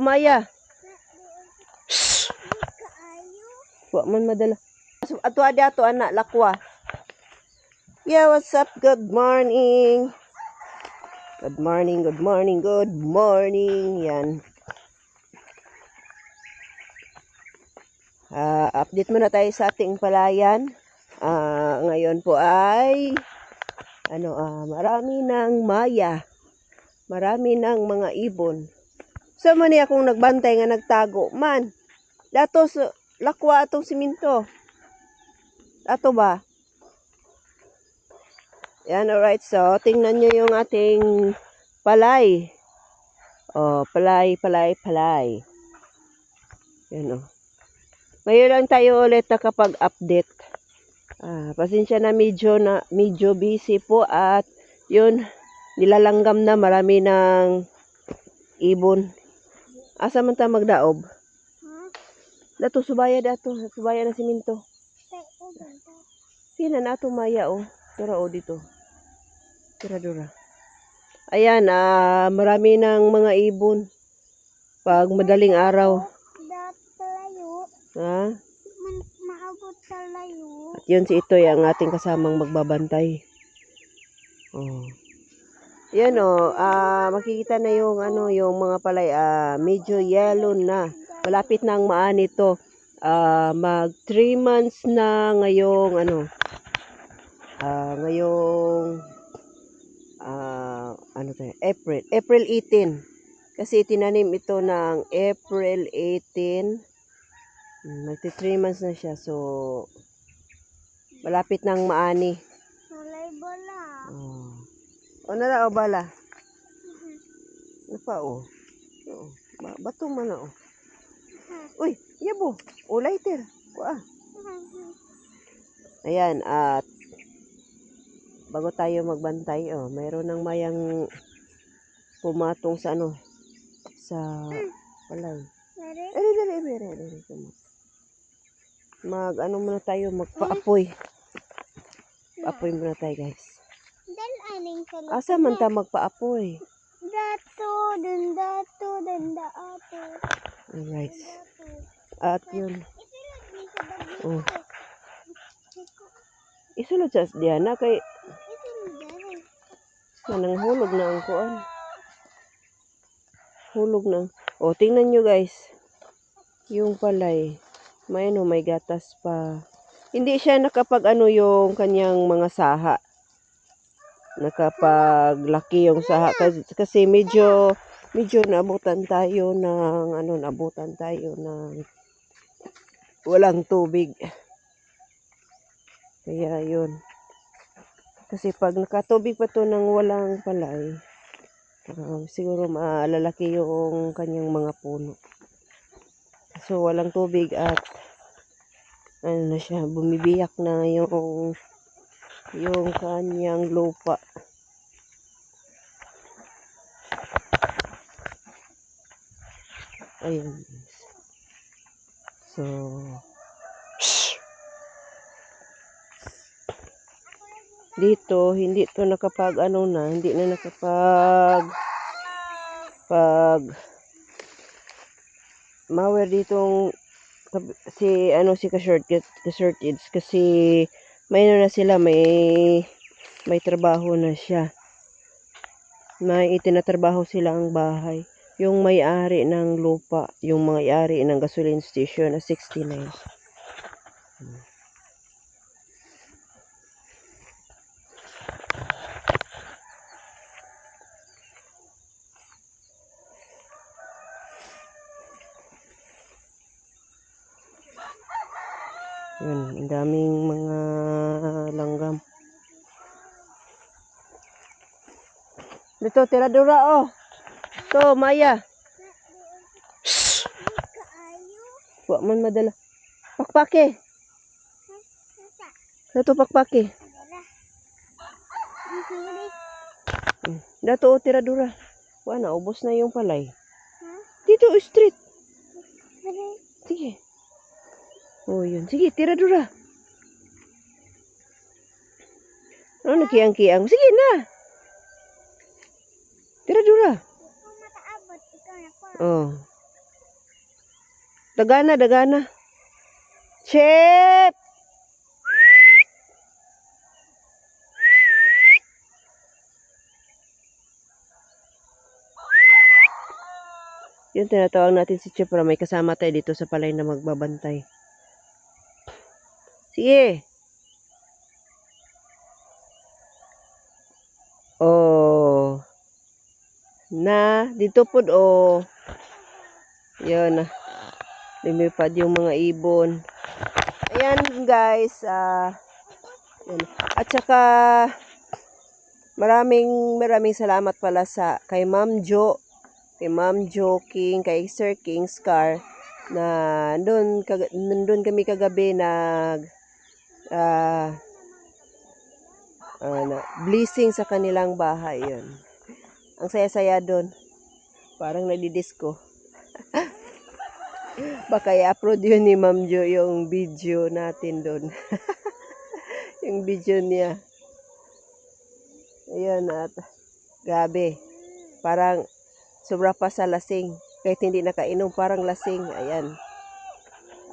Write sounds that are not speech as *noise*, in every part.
Maya. Shh. Wa man madala. Ato adi ato anak lakwa. Yeah, what's up? Good morning. Good morning, good morning, good morning. Yan. Ah, update muna tayo sa ating palayan. Ah, ngayon po ay ano ah marami ng maya. Marami ng mga ibon. Sa man niya akong nagbantay nga nagtago man. Dato sa lakwa atong siminto. Ato ba? Yan, alright. So, tingnan nyo yung ating palay. Oh, palay, palay, palay. Yan, oh. Ngayon lang tayo ulit nakapag-update. Ah, pasensya na medyo na medyo busy po at yun nilalanggam na marami ng ibon. Asa man ta magdaob? Dato subaya dato, subaya na siminto. Sina na ato maya oh. Tira oh dito. Tira dura. Ayan, ah, marami ng mga ibon. Pag madaling araw. Layo. Ha? Maabot sa layo. At yun si Itoy ang ating kasamang magbabantay. Oh. Yan oh, ah, makikita na yung ano, yung mga palay, ah, medyo yellow na. Malapit na ang maani to. Ah, mag 3 months na ngayong ano, ah, ngayong ah, ano tayo, April, April 18. Kasi tinanim ito ng April 18. Hmm, Magti 3 months na siya. So, malapit nang maani. Oh. O na o bala. Ano pa o? Oo. Ba bato man na o. Uy, yabo. O lighter. Kuha. Ayan, at bago tayo magbantay, oh, mayroon ng mayang pumatong sa ano, sa palay. Ere, ere, ere, ere, ere, ere. Mag, ano muna tayo, magpaapoy. Paapoy muna tayo, guys. Dan aning sa Asa man ta magpaapoy? Dato, dan dato, dan daato. Alright. At yun. Oh. Isulod sa Diana kay nanang hulog na ang kuan. Hulog na. O, tingnan nyo guys. Yung palay. May ano, may gatas pa. Hindi siya nakapag ano yung kanyang mga saha. Nakapaglaki yung saha. Kasi, kasi medyo, medyo naabutan tayo ng, ano, naabutan tayo ng walang tubig. Kaya yun. Kasi pag nakatubig pa to ng walang palay, ah, siguro maalalaki yung kanyang mga puno. So walang tubig at ano na siya, bumibiyak na yung yung kanyang lupa. Ayun. So, dito hindi to nakapag ano na hindi na nakapag pag mawer ditong si ano si ka short ka short kids kasi may ano na sila may may trabaho na siya. May itinatrabaho sila ang bahay. Yung may-ari ng lupa yung may-ari ng gasoline station na 69 Yun, ang daming mga langgam. Dito, tiradura, oh. To, Maya. Shh! Kaayo. Wa man madala. Pakpake. Dato, pakpake. Dato, oh, tiradura. Wa na, ubos na yung palay. Dito, street. Sige. Oh, yun. Sige, tiradura. Ano, kiang-kiang? Sige na. Na ko. Oh. Dagana, dagana. Chip! Yun, tinatawag natin si Chip para may kasama tayo dito sa palay na magbabantay. Sige. Oh. Na, dito po, oh. Yun, ah. Lumipad yung mga ibon. Ayan, guys. ah yun. At saka, maraming maraming salamat pala sa kay Ma'am Jo, kay Ma'am Jo King, kay Sir King Scar na doon nandun kami kagabi nag ah ano, blessing sa kanilang bahay yun. Ang saya-saya doon. Parang nagdi-disco. *laughs* Baka i-upload yun ni Ma'am Jo yung video natin doon. *laughs* yung video niya. Ayan at grabe. Parang sobra pa sa lasing. Kahit hindi nakainom, parang lasing. Ayan.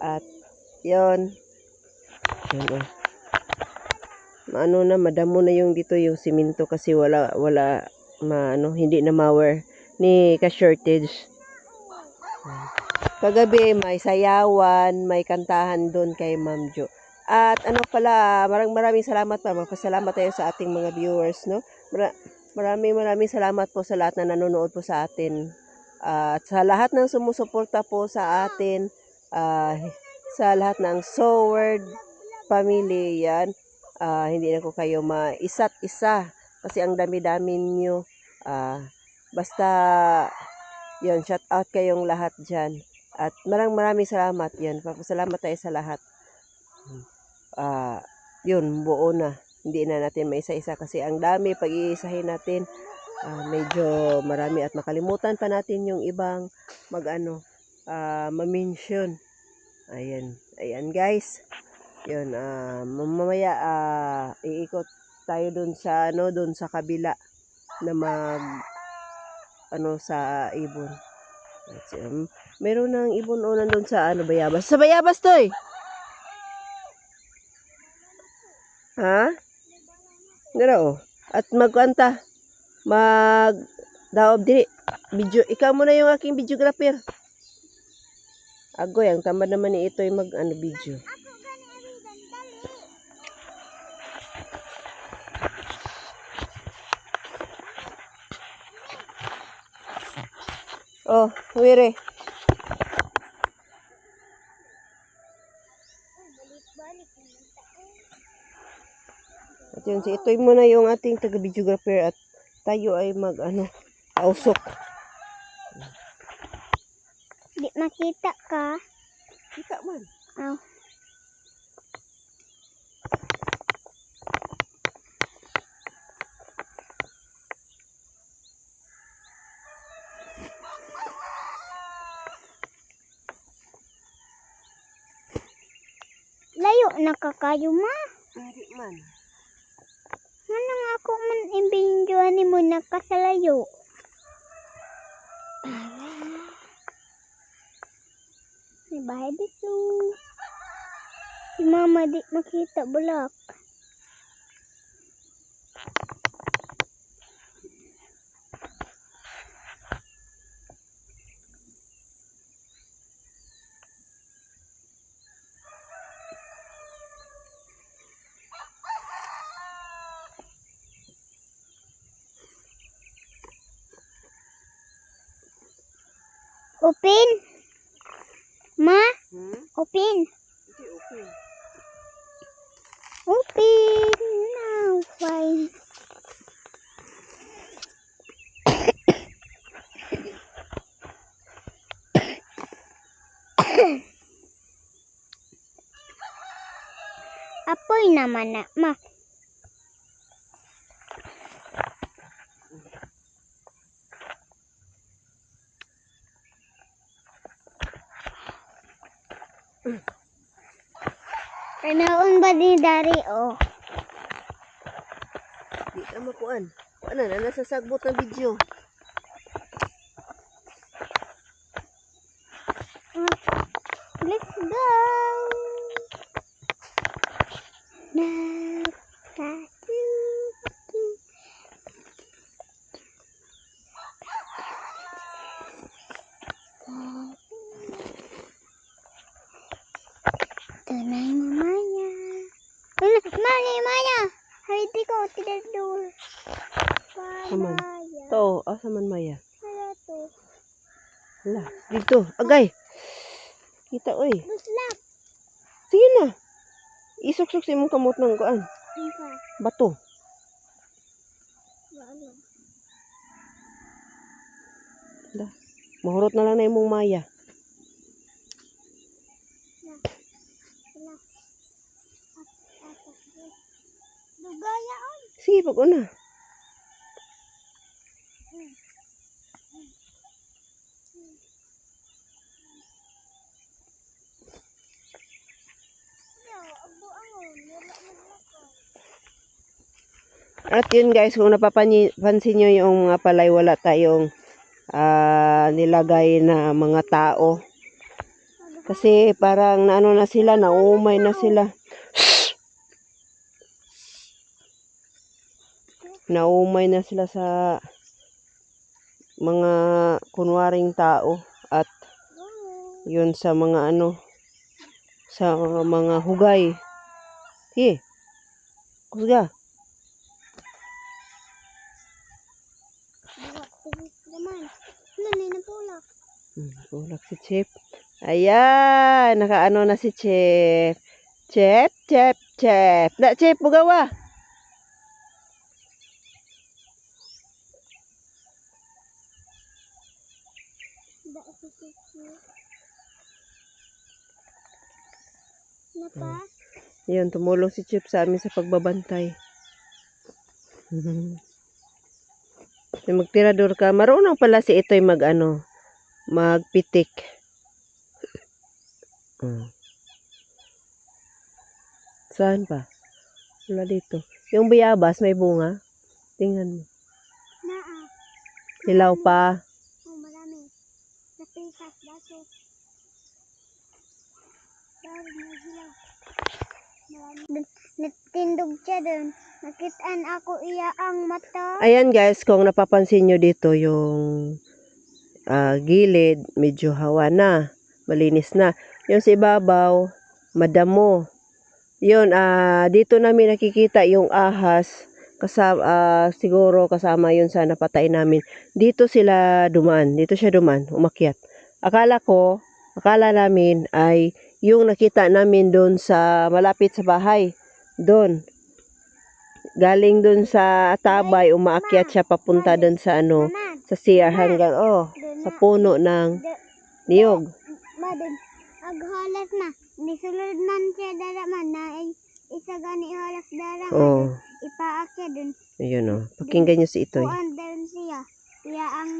At yun. Yun oh. Ano na, madamo na yung dito yung simento kasi wala, wala, maano, hindi na mower ni ka-shortage. Kagabi, may sayawan, may kantahan doon kay Ma'am Jo. At ano pala, maraming maraming salamat pa. Magpasalamat tayo sa ating mga viewers, no? Mara- maraming maraming salamat po sa lahat na nanonood po sa atin. At sa lahat ng sumusuporta po sa atin, ah, sa lahat ng Soward family, yan. Ah, hindi na ko kayo maisa't isa kasi ang dami-dami nyo. Ah, basta, yun, shout out kayong lahat dyan. At maraming maraming salamat yan. Papasalamat tayo sa lahat. Ah, yun, buo na. Hindi na natin maisa-isa kasi ang dami pag-iisahin natin. ah, medyo marami at makalimutan pa natin yung ibang mag-ano, ah, ma-mention. Ayan. Ayan guys. Yun, ah, mamaya ah, iikot tayo dun sa ano, dun sa kabila na mag ano sa ibon. Um, meron ng ibon o nandun sa ano, bayabas. Sa bayabas to eh. Ha? Ngara oh. At magkanta. Mag daob diri. Video, ikaw muna yung aking videographer. Agoy, ang tamad naman ni ito yung mag ano video. Ako gani ari dali. Oh, wire. At yun, si ito'y muna yung ating taga-videographer at tayo ay mag ano, ausok. Di makita ka. Kita man. Aw. Layo na ka kayo ma. Hindi man. Manang ako man imbinjuan ni mo nakasalayo. May bahay dito. Si mama di makita bulak. Open. Ma, Hmm? open. Hindi, okay. Open now. Fine. *coughs* Apoy naman na, ma. Kanaon ba ni Dari, oh? Di ka makuan. Ano na, nasa sagbot ng video. Ko, tinador. Aman. Pamaya. To, asa man maya? Wala to. Wala, dito. Agay. Kita, oy. Buslap. Sige na. Isok-sok si mong kamot ng kuan. Bato. Wala. Da. Mahurot na lang na imong maya. Sige, pag una. At yun guys, kung napapansin nyo yung mga palay, wala tayong ah, nilagay na mga tao. Kasi parang naano na sila, naumay na sila. Naumay na sila sa mga kunwaring tao at yun sa mga ano sa mga hugay. Sige. Kusga. Na Tulak si Chip. Ayan, nakaano na si Chip. Chip, Chip, Chip. Da, Chip, bugawa. Napa? Yun, tumulong si Chip sa amin sa pagbabantay. *laughs* Yung magtirador ka, marunong pala si Itoy mag ano, magpitik. Hmm. Saan pa? Wala dito. Yung bayabas, may bunga. Tingnan mo. Naa. Hilaw pa. Oh, marami. Sa pikas, daso. Na Natindog siya dun. Nakitaan ako iya ang mata. Ayan guys, kung napapansin nyo dito yung ah, gilid, medyo hawa na, malinis na. Yung sa ibabaw, madamo. Yun, ah, dito namin nakikita yung ahas, kasama, ah, siguro kasama yun sa napatay namin. Dito sila dumaan, dito siya dumaan, umakyat. Akala ko, akala namin ay yung nakita namin doon sa malapit sa bahay, doon. Galing doon sa tabay, umaakyat siya papunta doon sa ano, sa CR hanggang, oh, sa puno ng niyog. Madun. Aghalas na. Nisulod man siya dara man na isa gani halas dara. Oh, Ipaakya dun. ayun oh. Pakinggan niyo si Itoy. Kuan dun siya. Iya ang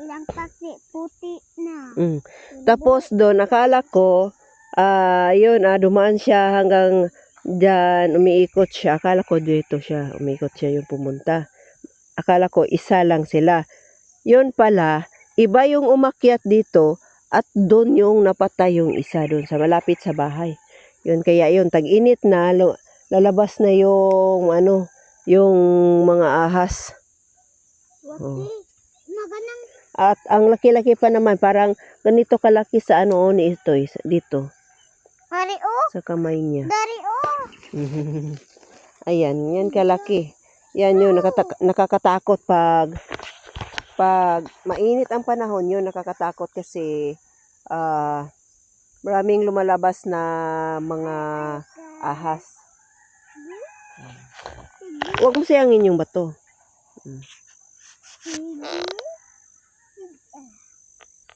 ilang taksi puti na. Mm. Tapos doon, akala ko, ah, yun, ah, dumaan siya hanggang dyan, umiikot siya. Akala ko dito siya, umiikot siya yung pumunta. Akala ko isa lang sila. Yun pala, iba yung umakyat dito at doon yung napatay yung isa doon sa malapit sa bahay. Yun, kaya yun, tag-init na, lalabas na yung, ano, yung mga ahas. Oh. Maganang At ang laki-laki pa naman, parang ganito kalaki sa ano ni ito, dito, Hari o. sa kamay niya. Dari o. *laughs* Ayan, yan kalaki. Yan yun, nakata- nakakatakot pag pag mainit ang panahon yun, nakakatakot kasi ah maraming lumalabas na mga ahas. Huwag mo sayangin yung bato. Sige.